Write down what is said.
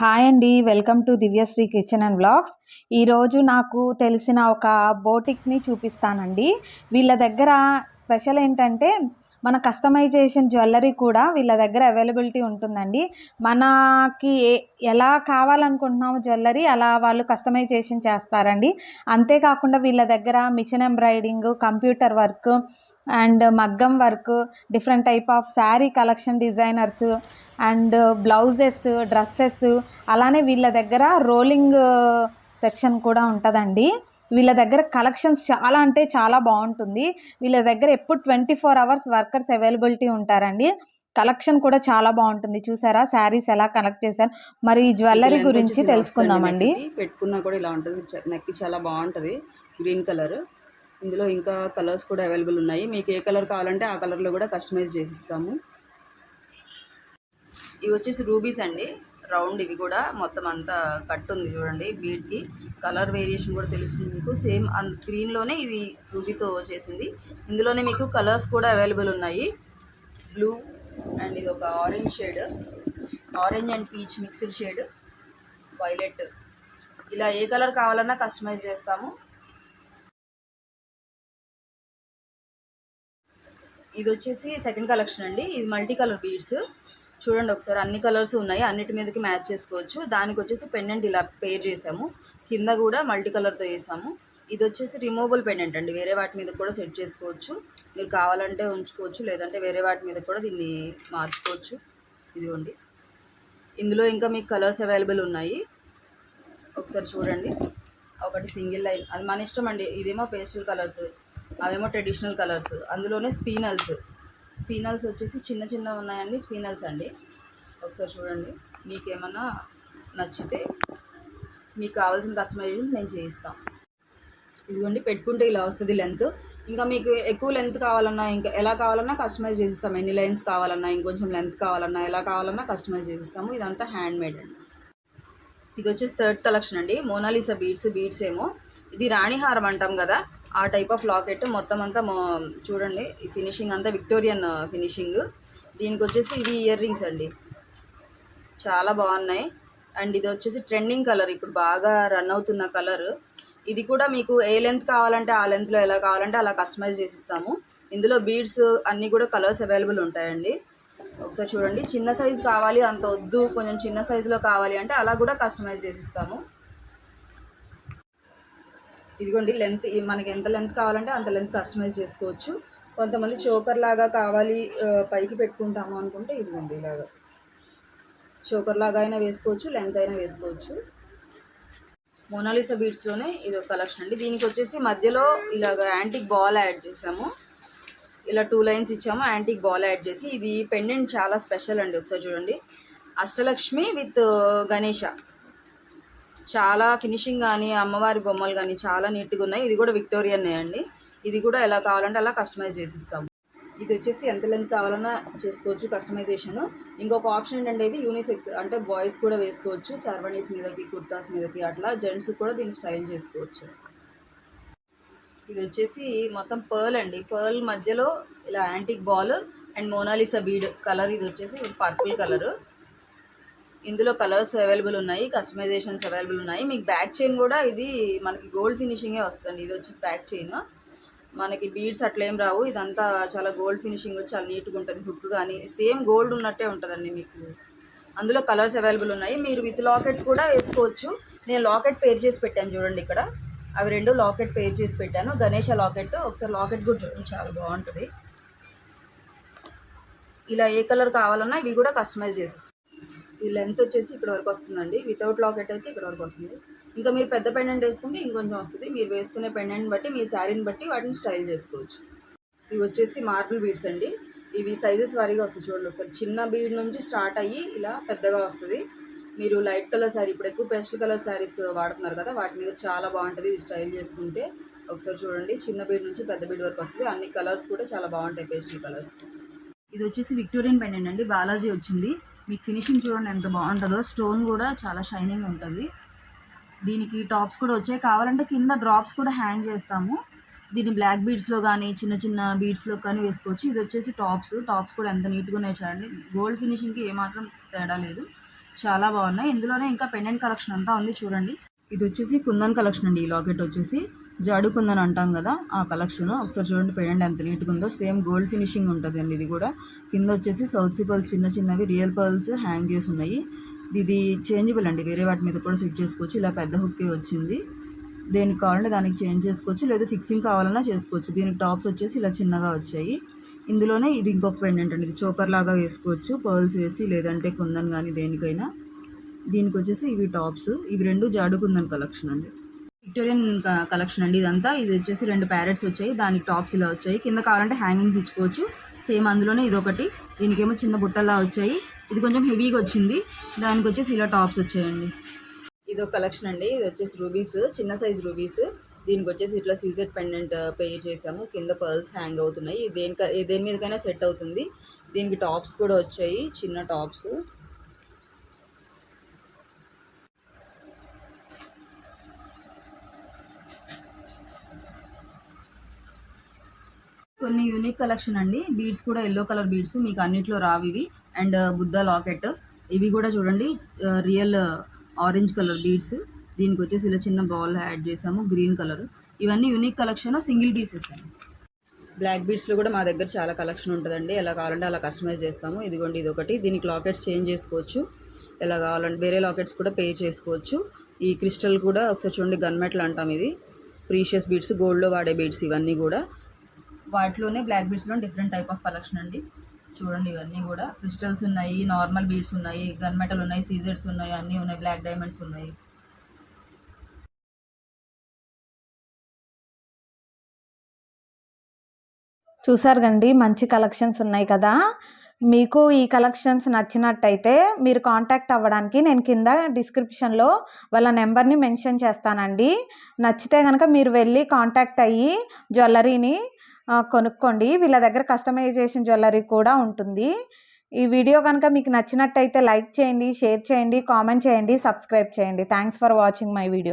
Hi అండి welcome to Divyasri kitchen and blogs ఈరోజు నాకు తెలిసిన ఒక బోటిక్ని చూపిస్తానండి. వీళ్ళ దగ్గర స్పెషల్ ఏంటంటే మన కస్టమైజేషన్ జ్యువెలరీ కూడా వీళ్ళ దగ్గర అవైలబిలిటీ ఉంటుందండి. మనకి ఏ- ఎలా కావాలనుకుంటున్నామో జ్యువెలరీ అలా వాళ్ళు కస్టమైజేషన్ చేస్తారండి. అంతేకాకుండా వీళ్ళ దగ్గర machine embroidering computer work and మగ్గం work different type of sari collection designers and blouses dresses అలానే వీళ్ళ దగ్గర రోలింగ్ సెక్షన్ కూడా ఉంటుందండి. వీళ్ళ దగ్గర కలెక్షన్స్ చాలా అంటే చాలా బాగుంటుంది. వీళ్ళ దగ్గర ఎప్పుడు twenty four hours workers availability ఉంటారండి. కలెక్షన్ కూడా చాలా బాగుంటుంది. చూసారా? శారీస్ ఎలా కలెక్ట్ చేశారు? మరి ఈ జ్యువెలరీ గురించి తెలుసుకుందామండి. పెట్టుకున్నా కూడా ఇలా ఉంటుంది. నెక్కి చాలా బాగుంటుంది. Green colour. ఇందులో ఇంకా కలర్స్ కూడా అవైలబుల్ ఉన్నాయి. మీకు ఏ కలర్ కావాలంటే ఆ కలర్లో కూడా కస్టమైజ్ చేసిస్తాము. ఇవి వచ్చేసి రూబీస్ అండి. రౌండ్ ఇవి కూడా మొత్తం అంతా కట్ ఉంది చూడండి బీట్కి కలర్ వేరియేషన్ కూడా తెలుస్తుంది మీకు. సేమ్ అన్ గ్రీన్లోనే ఇది రూబీతో చేసింది. ఇందులోనే మీకు కలర్స్ కూడా అవైలబుల్ ఉన్నాయి. బ్లూ అండ్ ఇది ఒక orange shade. Orange and peach mixed shade. Violet. ఇలా ఏ కలర్ కావాలన్నా కస్టమైజ్ చేస్తాము. ఇది వచ్చేసి సెకండ్ కలెక్షన్ అండి. ఇది మల్టీ కలర్ బీడ్స్ చూడండి ఒకసారి అన్ని కలర్స్ ఉన్నాయి. అన్నిటి మీదకి మ్యాచ్ చేసుకోవచ్చు. దానికి వచ్చేసి పెండెంట్ ఇలా పేర్ చేసాము. కింద కూడా మల్టీ కలర్తో వేసాము ఇది వచ్చేసి రిమూవబుల్ పెండెంట్ అండి. వేరే వాటి మీద కూడా సెట్ చేసుకోవచ్చు. మీరు కావాలంటే ఉంచుకోవచ్చు. లేదంటే వేరే వాటి మీద కూడా దీన్ని మార్చుకోవచ్చు. ఇదిగోండి. ఇందులో ఇంకా మీకు కలర్స్ అవైలబుల్ ఉన్నాయి. ఒకసారి చూడండి. ఒకటి సింగిల్ లైన్. అది మన ఇష్టం అండి. ఇదేమో పేస్టల్ కలర్స్ అవేమో ట్రెడిషనల్ కలర్స్ అందులోనే స్పీనల్స్ స్పీనల్స్ వచ్చేసి చిన్న చిన్న ఉన్నాయండి స్పీనల్స్ అండి. ఒకసారి చూడండి. మీకేమన్నా నచ్చితే మీకు కావాల్సిన కస్టమైజేషన్స్ మేము చేయిస్తాం. ఇదిగోండి పెట్టుకుంటే ఇలా వస్తుంది లెంత్ ఇంకా మీకు ఎక్కువ లెంత్ కావాలన్నా ఇంకా ఎలా కావాలన్నా కస్టమైజ్ చేసిస్తాం. ఎన్ని లైన్స్ కావాలన్నా ఇంకొంచెం లెంత్ కావాలన్నా ఎలా కావాలన్నా కస్టమైజ్ చేసిస్తాము. ఇదంతా హ్యాండ్ మేడ్ అండి. ఇది వచ్చేసి థర్డ్ కలెక్షన్ అండి. మోనాలిసా బీడ్స్ బీడ్స్ ఏమో. ఇది రాణిహారం అంటాం కదా. ఆ టైప్ ఆఫ్ లాకెట్ మొత్తం అంతా చూడండి ఫినిషింగ్ అంతా విక్టోరియన్ ఫినిషింగ్ దీనికి వచ్చేసి ఇది ఇయర్ రింగ్స్ అండి. చాలా బాగున్నాయి. అండ్ ఇది వచ్చేసి ట్రెండింగ్ కలర్ ఇప్పుడు బాగా రన్ అవుతున్న కలర్ ఇది కూడా మీకు ఏ లెంత్ కావాలంటే ఆ లెంత్లో ఎలా కావాలంటే అలా కస్టమైజ్ చేసిస్తాము. ఇందులో బీడ్స్ అన్నీ కూడా కలర్స్ అవైలబుల్ ఉంటాయండి. ఒకసారి చూడండి చిన్న సైజు కావాలి అంత వద్దు కొంచెం చిన్న సైజులో కావాలి అంటే అలా కూడా కస్టమైజ్ చేసిస్తాము. ఇదిగోండి లెంత్ మనకి ఎంత లెంత్ కావాలంటే అంత లెంత్ కస్టమైజ్ చేసుకోవచ్చు. కొంతమంది చోకర్ లాగా కావాలి పైకి పెట్టుకుంటాము అనుకుంటే ఇదిగోండి ఇలాగా. చోకర్ లాగా అయినా వేసుకోవచ్చు లెంత్ అయినా వేసుకోవచ్చు. మోనాలిసా బీడ్స్లోనే ఇది ఒక కలెక్షన్ అండి. దీనికి వచ్చేసి మధ్యలో ఇలాగ యాంటిక్ బాల్ యాడ్ చేసాము ఇలా టూ లైన్స్ ఇచ్చాము యాంటిక్ బాల్ యాడ్ చేసి. ఇది పెండెంట్ చాలా స్పెషల్ అండి. ఒకసారి చూడండి. అష్టలక్ష్మి విత్ గణేష. చాలా ఫినిషింగ్ కానీ అమ్మవారి బొమ్మలు కానీ చాలా నీట్గా ఉన్నాయి. ఇది కూడా విక్టోరియానే అండి. ఇది కూడా ఎలా కావాలంటే అలా కస్టమైజ్ చేసిస్తాం. ఇది వచ్చేసి ఎంత లెంత్ కావాలన్నా చేసుకోవచ్చు కస్టమైజేషన్ ఇంకొక ఆప్షన్ ఏంటంటే ఇది యూనిసెక్స్ అంటే బాయ్స్ కూడా వేసుకోవచ్చు. సర్వనీస్ మీదకి కుర్తాస్ మీదకి అట్లా జెంట్స్ కూడా దీన్ని స్టైల్ చేసుకోవచ్చు. ఇది వచ్చేసి మొత్తం పర్ల్ అండి. పర్ల్ మధ్యలో ఇలా antique ball and Mona Lisa bead colour ఇది వచ్చేసి పర్పుల్ కలర్ ఇందులో కలర్స్ అవైలబుల్ ఉన్నాయి కస్టమైజేషన్స్ అవైలబుల్ ఉన్నాయి. మీకు బ్యాక్ చైన్ కూడా ఇది మనకి గోల్డ్ ఫినిషింగే వస్తుంది. ఇది వచ్చేసి బ్యాక్ చైన్. మనకి బీడ్స్ అట్లేం రావు. ఇదంతా చాలా గోల్డ్ ఫినిషింగ్ వచ్చి చాలా నీట్గా ఉంటుంది. హుక్ కానీ సేమ్ గోల్డ్ ఉన్నట్టే ఉంటుందండి మీకు. అందులో కలర్స్ అవైలబుల్ ఉన్నాయి. మీరు విత్ లాకెట్ కూడా వేసుకోవచ్చు. నేను లాకెట్ పేర్ చేసి పెట్టాను చూడండి ఇక్కడ. అవి రెండు లాకెట్ పేర్ చేసి పెట్టాను. గణేష లాకెట్ ఒకసారి లాకెట్ కూడా చూడండి. చాలా బాగుంటుంది. ఇలా ఏ కలర్ కావాలన్నా ఇవి కూడా కస్టమైజ్ చేసేస్తాను ఈ లెంత్ వచ్చేసి ఇక్కడ వరకు వస్తుందండి. వితౌట్ లాకెట్ అయితే ఇక్కడ వరకు వస్తుంది. ఇంకా మీరు పెద్ద పెండెంట్ వేసుకుంటే ఇంకొంచెం వస్తుంది. మీరు వేసుకునే పెండెంట్ బట్టి మీ శారీని బట్టి వాటిని స్టైల్ చేసుకోవచ్చు. ఇవి వచ్చేసి మార్బుల్ బీడ్స్ అండి. ఇవి సైజెస్ వారీగా వస్తాయి చూడండి ఒకసారి. చిన్న బీడ్ నుంచి స్టార్ట్ అయ్యి ఇలా పెద్దగా వస్తుంది. మీరు లైట్ కలర్ శారీ ఇప్పుడు ఎక్కువ పేస్టల్ కలర్ శారీస్ వాడుతున్నారు కదా వాటి మీద చాలా బాగుంటుంది. ఇది స్టైల్ చేసుకుంటే ఒకసారి చూడండి. చిన్న బీడ్ నుంచి పెద్ద బీడ్ వరకు వస్తుంది. అన్ని కలర్స్ కూడా చాలా బాగుంటాయి పేస్టల్ కలర్స్ ఇది వచ్చేసి విక్టోరియన్ పెండెంట్ అండి. బాలాజీ వచ్చింది. మీకు ఫినిషింగ్ చూడండి ఎంత బాగుంటుందో. స్టోన్ కూడా చాలా షైనింగ్ ఉంటుంది. దీనికి టాప్స్ కూడా వచ్చాయి. కావాలంటే కింద డ్రాప్స్ కూడా హ్యాంగ్ చేస్తాము. దీన్ని బ్లాక్ బీడ్స్లో కానీ చిన్న చిన్న బీడ్స్లో కానీ వేసుకోవచ్చు. ఇది వచ్చేసి టాప్స్. టాప్స్ కూడా ఎంత నీట్గా ఉన్నాయి చూడండి. గోల్డ్ ఫినిషింగ్కి ఏమాత్రం తేడా లేదు. చాలా బాగున్నాయి. ఇందులోనే ఇంకా పెండెంట్ కలెక్షన్ అంతా ఉంది చూడండి. ఇది వచ్చేసి కుందన్ కలెక్షన్ అండి ఈ లాకెట్ వచ్చేసి. జాడుకుందని అంటాం కదా ఆ కలెక్షన్. ఒకసారి చూడండి పెండెంట్ ఎంత నీట్గా ఉందో. సేమ్ గోల్డ్ ఫినిషింగ్ ఉంటుంది అండి ఇది కూడా. కింద వచ్చేసి సౌత్ సీ పర్ల్స్ చిన్న చిన్నవి రియల్ పర్ల్స్ హ్యాంగ్ చేసి ఉన్నాయి. ఇది చేంజబుల్ అండి. వేరే వాటి మీద కూడా సెట్ చేసుకోవచ్చు. ఇలా పెద్ద హుక్కే వచ్చింది. దేనికి కావాలంటే దానికి చేంజ్ చేసుకోవచ్చు. లేదా ఫిక్సింగ్ కావాలన్నా చేసుకోవచ్చు. దీనికి టాప్స్ వచ్చేసి ఇలా చిన్నగా వచ్చాయి. ఇందులోనే ఇది ఇంకొక పెండెంట్ అండి ఇది చోకర్ లాగా వేసుకోవచ్చు. పర్ల్స్ వేసి లేదంటే కుందన్ కానీ దేనికైనా. దీనికి వచ్చేసి ఇవి టాప్స్. ఇవి రెండు జాడుకుందని కలెక్షన్ అండి. విక్టోరియన్ క- కలెక్షన్ అండి ఇదంతా. ఇది వచ్చేసి రెండు ప్యారెట్స్ వచ్చాయి. దానికి టాప్స్ ఇలా వచ్చాయి. కింద కావాలంటే హ్యాంగింగ్స్ ఇచ్చుకోవచ్చు. సేమ్ అందులోనే ఇదొకటి. దీనికేమో చిన్న బుట్టలా వచ్చాయి. ఇది కొంచెం హెవీగా వచ్చింది. దానికి వచ్చేసి ఇలా టాప్స్ వచ్చాయండి. ఇది ఒక కలెక్షన్ అండి. ఇది వచ్చేసి రూబీస్ చిన్న సైజ్ రూబీస్ దీనికి వచ్చేసి ఇట్లా సీజెడ్ పెండెంట్ పే చేసాము. కింద పర్ల్స్ హ్యాంగ్ అవుతున్నాయి. ఇది దేనిక దేని మీదకైనా సెట్ అవుతుంది. దీనికి టాప్స్ కూడా వచ్చాయి. చిన్న టాప్స్ కొన్ని యూనిక్ కలెక్షన్ అండి. బీడ్స్ కూడా ఎల్లో కలర్ బీడ్స్ మీకు అన్నిట్లో రావు ఇవి. అండ్ బుద్ధ లాకెట్ ఇవి కూడా చూడండి రియల్ ఆరెంజ్ కలర్ బీడ్స్ దీనికి వచ్చేసి ఇలా చిన్న బాల్ యాడ్ చేసాము గ్రీన్ కలర్ ఇవన్నీ యూనిక్ కలెక్షన్ సింగిల్ పీసెస్ అండి. బ్లాక్ బీడ్స్లో కూడా మా దగ్గర చాలా కలెక్షన్ ఉంటుందండి. ఎలా కావాలంటే అలా కస్టమైజ్ చేస్తాము. ఇదిగోండి ఇది ఒకటి దీనికి లాకెట్స్ చేంజ్ చేసుకోవచ్చు. ఎలా కావాలంటే వేరే లాకెట్స్ కూడా పే చేసుకోవచ్చు. ఈ క్రిస్టల్ కూడా ఒకసారి చూడండి గన్మెట్లు అంటాం ఇది. ప్రీషియస్ బీడ్స్ గోల్డ్లో వాడే బీడ్స్ ఇవన్నీ కూడా. వాటిలోనే బ్లాక్ బీడ్స్లో డిఫరెంట్ టైప్ ఆఫ్ కలెక్షన్ అండి. చూడండి ఇవన్నీ కూడా. క్రిస్టల్స్ ఉన్నాయి నార్మల్ బీడ్స్ ఉన్నాయి గన్ మెటల్ ఉన్నాయి సీజర్స్ ఉన్నాయి అన్నీ ఉన్నాయి బ్లాక్ డైమండ్స్ ఉన్నాయి. చూసారు కండి మంచి కలెక్షన్స్ ఉన్నాయి కదా. మీకు ఈ కలెక్షన్స్ నచ్చినట్టయితే మీరు కాంటాక్ట్ అవ్వడానికి నేను కింద డిస్క్రిప్షన్లో వాళ్ళ నెంబర్ని మెన్షన్ చేస్తానండి. నచ్చితే కనుక మీరు వెళ్ళి కాంటాక్ట్ అయ్యి జ్యువెలరీని కొనుక్కోండి. వీళ్ళ దగ్గర కస్టమైజేషన్ జ్యువెలరీ కూడా ఉంటుంది. ఈ వీడియో కనుక మీకు నచ్చినట్టయితే లైక్ చేయండి షేర్ చేయండి కామెంట్ చేయండి సబ్స్క్రైబ్ చేయండి. Thanks for watching my video.